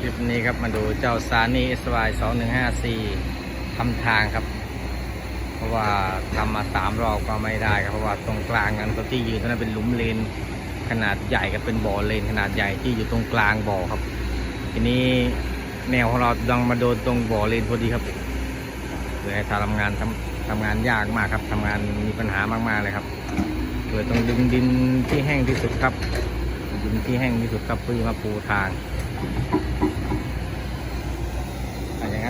คลิปนี้ครับมาดูเจ้าซานี่สวายสองหนึ่งห้าสี่ทำทางครับ เพราะว่าทำมาสามรอบก็ไม่ได้ครับเพราะว่าตรงกลางนั้นตัวที่ยืนตรงนั้นเป็นหลุมเลนขนาดใหญ่กับเป็นบ่อเลนขนาดใหญ่ที่อยู่ตรงกลางบ่อครับ ทีนี้แนวของเราดังมาโดนตรงบ่อเลนพอดีครับเลยให้ทำงานทำทำงานยากมากครับทำงานมีปัญหามากๆเลยครับเลยต้องดึงดินที่แห้งที่สุดครับดินที่แห้งที่สุดครับเพื่อมาปูทาง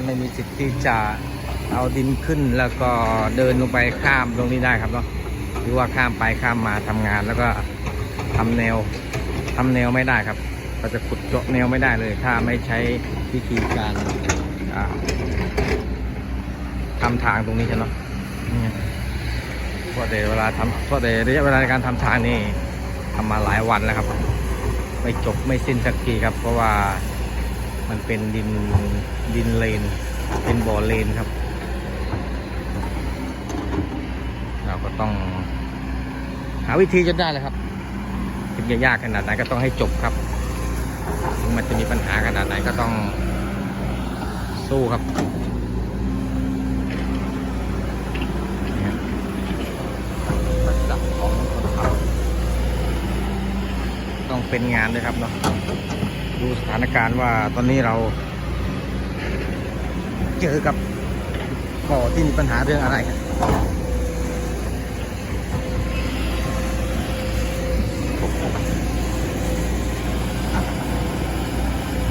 งั้นไม่มีสิทธิ์ที่จะเอาดินขึ้นแล้วก็เดินลงไปข้ามตรงนี้ได้ครับเนาะหรือว่าข้ามไปข้ามมาทำงานแล้วก็ทำแนวทำแนวไม่ได้ครับเราจะขุดเจาะแนวไม่ได้เลย ถ้าไม่ใช้วิธีการอ่าทำทางตรงนี้ใช่ไหมเนี่ยเพราะเดี๋ยวเวลาทำเพราะเดี๋ยวระยะเวลาในการทำทางนี่ทำมาหลายวันแล้วครับ ไม่จบไม่สิ้นสักทีครับ เพราะว่า มันเป็นดินดินเลน เป็นบ่อเลนครับ เราก็ต้อง หาวิธีจนได้เลยครับถึงจะยากขนาดไหนก็ต้องให้จบครับถึงมันจะมีปัญหาขนาดไหนก็ต้องสู้ครับต้องเป็นงานด้วยครับเนาะ ดูสถานการณ์ว่าตอนนี้เรา เจอกับบ่อที่มีปัญหาเรื่องอะไรครับ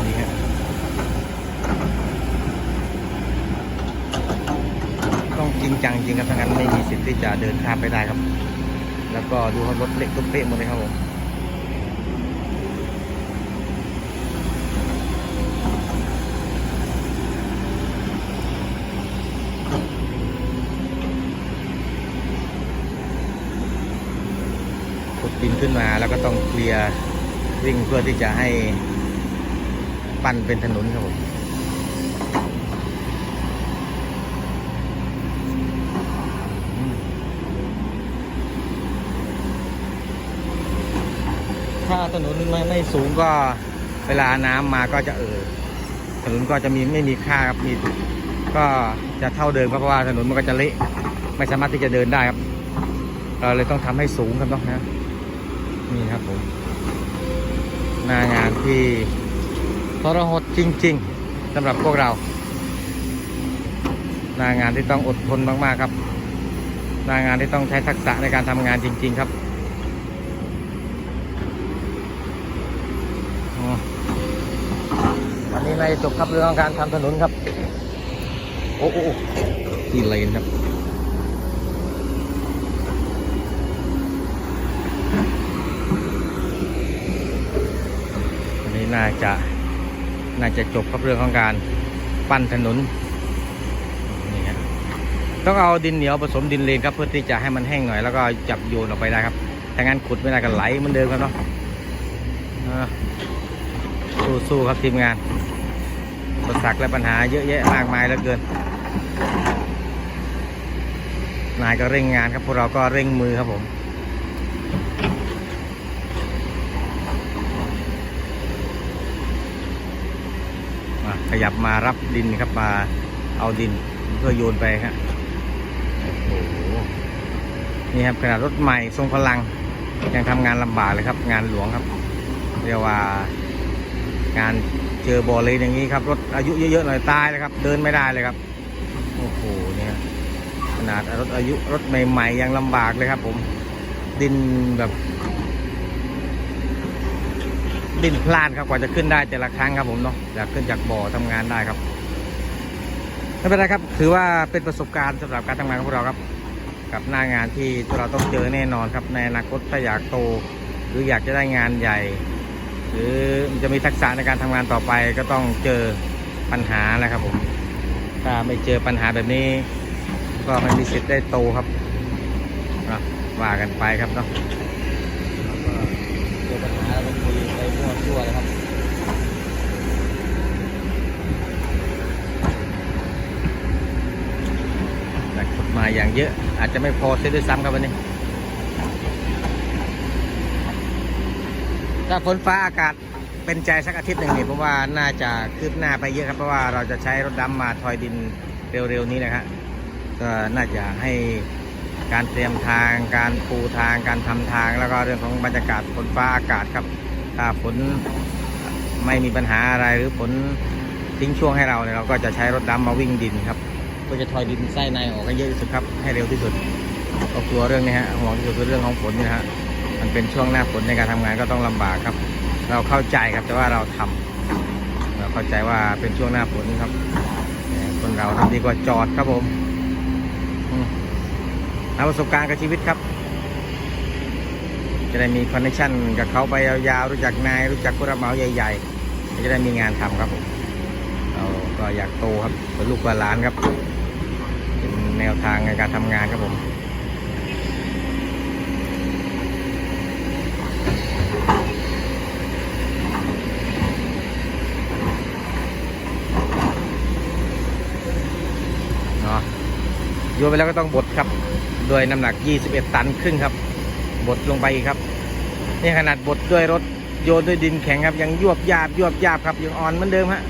นี่ฮะต้องจริงจังจริงครับถ้างั้นไม่มีสิทธิ์ที่จะเดินข้ามไปได้ครับ แล้วก็ดูครับรถเล็กรถเป๊ะหมดเลยครับผม ขึ้นมาแล้วก็ต้องเคลียร์วิ่งเพื่อที่จะให้ปั้นเป็นถนนครับผมถ้าถนนไม่ไม่สูงก็เวลาน้ำมาก็จะเออถนนก็จะมีไม่มีค่าครับมีก็จะเท่าเดิมครับเพราะว่าถนนมันก็จะเละไม่สามารถที่จะเดินได้ครับ เราเลยต้องทำให้สูงครับเนาะนะ นี่ครับผมหน้างานที่ทรหดจริง ๆสำหรับพวกเรา หน้างานที่ต้องอดทนมากๆครับ หน้างานที่ต้องใช้ทักษะในการทำงานจริง ๆ ครับอันนี้นายจบครับเรื่องการทำถนนครับ โอ้โอ้โอ้ที่เลนครับ วั น่าจะน่าจะจบครับเรื่องของการปั้นถนนนี่ครับต้องเอาดินเหนียวผสมดินเลนครับเพื่อที่จะให้มันแห้งหน่อยแล้วก็จับโยนออกไปได้ครับถ้างั้นขุดไม่ได้ก็ไหลเหมันเดิมครับเนาะสู้ๆครับทีมงานอุปสรรคและปัญหาเยอะแยะมากมายเหลือเกิน นายก็เร่งงานครับพวกเราก็เร่งมือครับผม ขยับมารับดินครับมาเอาดินเพื่อโยนไปครับโอ้โหนี่ครับขนาดรถใหม่ทรงพลัง ยังทำงานลำบากเลยครับ งานหลวงครับ เรียกว่างานเจอบ่อเลยอย่างนี้ครับ รถอายุเยอะๆหน่อยตายเลยครับ เดินไม่ได้เลยครับ โอ้โหเนี่ยขนาดรถอายุรถใหม่ ๆ ยังลำบากเลยครับ ผมดินแบบ ดินพลาดครับกว่าจะขึ้นได้แต่ละครั้งครับผมเนาะอยากขึ้นจากบ่อทำงานได้ครับไม่เป็นไรครับ ถือว่าเป็นประสบการณ์สำหรับการทำงานของพวกเราครับ กับหน้างานที่เราต้องเจอแน่นอนครับ ในอนาคตถ้าอยากโต หรืออยากจะได้งานใหญ่ หรือจะมีทักษะในการทำงานต่อไปก็ต้องเจอปัญหาแหละครับผมถ้าไม่เจอปัญหาแบบนี้ ก็ไม่มีสิทธิ์ได้โตครับว่ากันไปครับเนาะ เจอปัญหาแล้วก็คุยไปมั่วซั่วเลยครับแต่กฎหมายอย่างเยอะ อาจจะไม่พอเสียด้วยซ้ำครับวันนี้ ถ้าฝนฟ้าอากาศเป็นใจสักอาทิตย์หนึ่งนี่ผมว่าน่าจะคืบหน้าไปเยอะครับเพราะว่าเราจะใช้รถดำมาทอยดินเร็วๆนี้นะครับก็น่าจะให้ การเตรียมทางการปูทางการทำทาง แล้วก็เรื่องของบรรยากาศฝนฟ้าอากาศครับถ้าฝนไม่มีปัญหาอะไรหรือฝนทิ้งช่วงให้เราเนี่ยเราก็จะใช้รถดำมาวิ่งดินครับเพื่อจะทอยดินไส้ในออกให้เยอะที่สุดครับให้เร็วที่สุดก็กลัวเรื่องนี้ฮะห่วงที่สุดคือเรื่องของฝนนี่ฮะมันเป็นช่วงหน้าฝนในการทำงานก็ต้องลำบากครับ เราเข้าใจครับแต่ว่าเราทำเราเข้าใจว่าเป็นช่วงหน้าฝนครับคนเราทำดีกว่าจอดครับผม เอาประสบการณ์กับชีวิตครับ จะได้มีคอนเนคชั่นกับเขาไปยาวๆรู้จักนายรู้จักผู้รับเหมาใหญ่ๆ จะได้มีงานทำครับผมเราก็อยากโตครับเป็นลูกเป็นหลานครับเป็นแนวทางในการทำงานครับผม โยนไปแล้วก็ต้องบดครับ ด้วยน้ำหนัก 21 ตันครึ่งครับ บดลงไปครับ นี่ขนาดบดด้วยรถโยนด้วยดินแข็งครับ ยังยวบยาบยวบยาบครับยังอ่อนเหมือนเดิมฮะ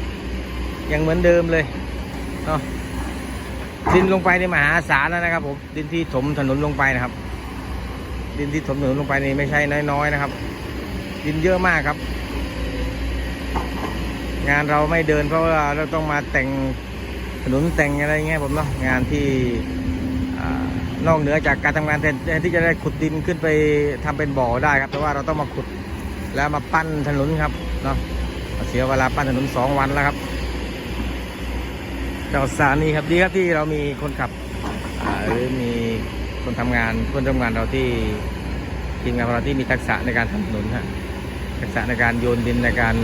ยังเหมือนเดิมเลยเนาะดินลงไปในมหาศาลแล้วนะครับผมดินที่ถมถนนลงไปนะครับ ดินที่ถมถนนลงไปนี่ไม่ใช่น้อยๆนะครับ ดินเยอะมากครับ งานเราไม่เดินเพราะว่าเราต้องมาแต่งถนนแต่งอะไรเงี้ยผมเนาะงานที่ นอกเหนือจากการทำงานแทนที่จะได้ขุดดินขึ้นไปทำเป็นบ่อได้ครับ แต่ว่าเราต้องมาขุดแล้วมาปั้นถนนครับเนาะเสียเวลาปั้นถนนสองวันแล้วครับเจ้าสานีครับดีครับที่เรามีคนขับหรือมีคนทำงานเพื่อนร่วมงานเราที่ทีมงานของเราที่มีทักษะในการทำถนนฮะทักษะในการโยนดินในการ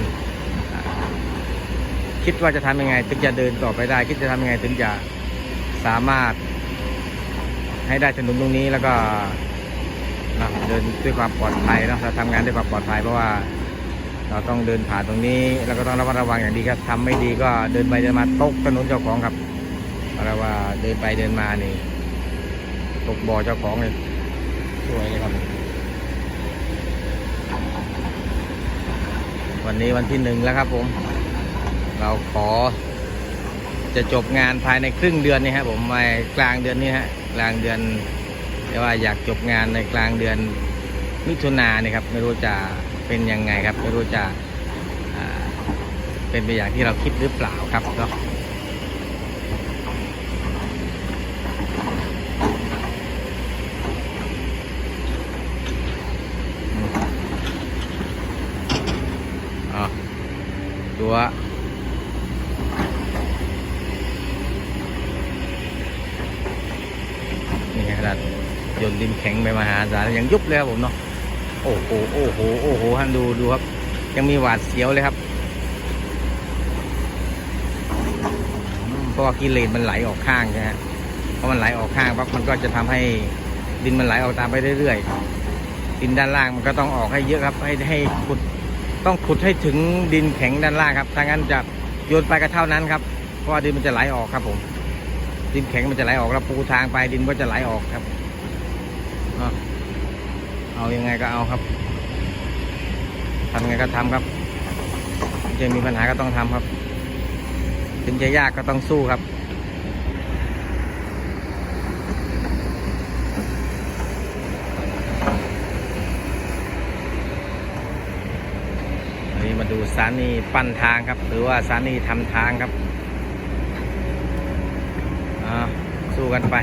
คิดว่าจะทำยังไง ถึงจะเดินต่อไปได้ คิดจะทำยังไงถึงจะสามารถ ให้ได้ถนนตรงนี้แล้วก็นะเดินด้วยความปลอดภัยเนาะเราทำงานด้วยความปลอดภัยเพราะว่าเราต้องเดินผ่านตรงนี้ แล้วก็ต้องระมัดระวังอย่างดีครับทำไม่ดีก็เดินไปเดินมาตกถนนเจ้าของครับเพราะว่าเดินไปเดินมานี่ตกบ่อเจ้าของเลยสวยเลยครับ วันนี้วันที่หนึ่งแล้วครับผม เราขอ จะจบงานภายในครึ่งเดือนนี้ครับผมม่กลางเดือนนี้ฮะกลางเดือนแต่ว่าอยากจบงานในกลางเดือนมิถุนายนนี่ครับไม่รู้จะเป็นยังไงครับ ไม่รู้จะเป็นไปอย่างที่เราคิดหรือเปล่าครับเนาะตัว นี่ไงขนาดโยน ดินแข็งไปมหาศาลยังยุบเลยครับผมเนาะโอ้โหโอ้โหโอ้โหท่านดูดูครับ ยังมีหวาดเสียวเลยครับเพราะว่ากิเลสมันไหลออกข้างใช่ไหมเพราะมันไหลออกข้างปั๊บมันก็จะทำให้ดินมันไหลออกตามไปเรื่อยๆดินด้านล่างมันก็ต้องออกให้เยอะครับ ให้ให้ขุดต้องขุดให้ถึงดินแข็งด้านล่างครับถ้างั้นจะโยนไปก็เท่านั้นครับ เพราะว่าดินมันจะไหลออกครับผม ดินแข็งมันจะไหลออกแล้วปูทางไปดินก็จะไหลออกครับ เอายังไงก็เอาครับทำยังไงก็ทำครับจะมีปัญหาก็ต้องทำครับถึงจะยากก็ต้องสู้ครับนนี้มาดูสถานีปั้นทางครับ หรือว่าสถานีทำทางครับอ่าสู้กันไป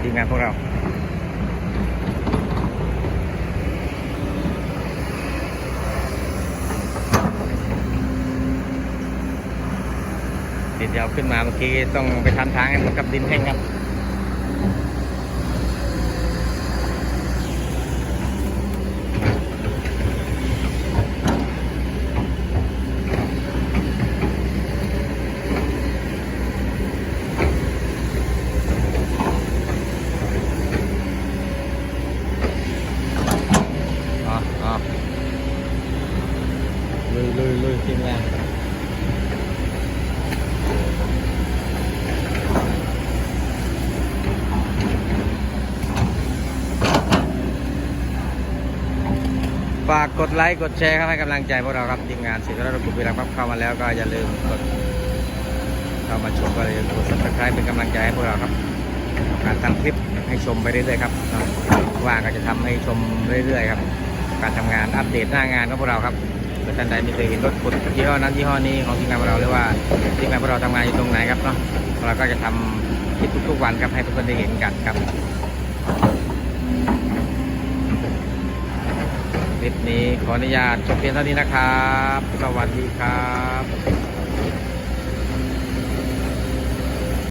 ทีมงานพวกเรา ดินยาวขึ้นมาเมื่อกี้ต้องไปทำทางให้มันกับดินแห้งครับ อ๋ออ๋อลุยลุยลุยทีมงาน ฝากกดไลค์กดแชร์ครับให้กำลังใจพวกเราครับทีมงานศิลป์ระบุวิรัมครับเข้ามาแล้วก็อย่าลืมกดเข้ามาชมก็อย่าลืมกด subscribe เป็นกำลังใจให้พวกเราครับการทำคลิปให้ชมไปเรื่อยๆครับว่าก็จะทำให้ชมเรื่อยๆครับ การทำงานอัปเดตหน้างานของพวกเราครับเผื่อท่านใดไม่เคยเห็นรถขุดยี่ห้อนั้นยี่ห้อนี้ของทีมงานพวกเราหรือว่าทีมงานพวกเราทำงานอยู่ตรงไหนครับเนาะเราก็จะทำคลิปทุกๆวันครับให้ทุกคนได้เห็นกันครับ คลิปนี้ขออนุญาตจบเพียงเท่านี้นะครับ สวัสดีครับ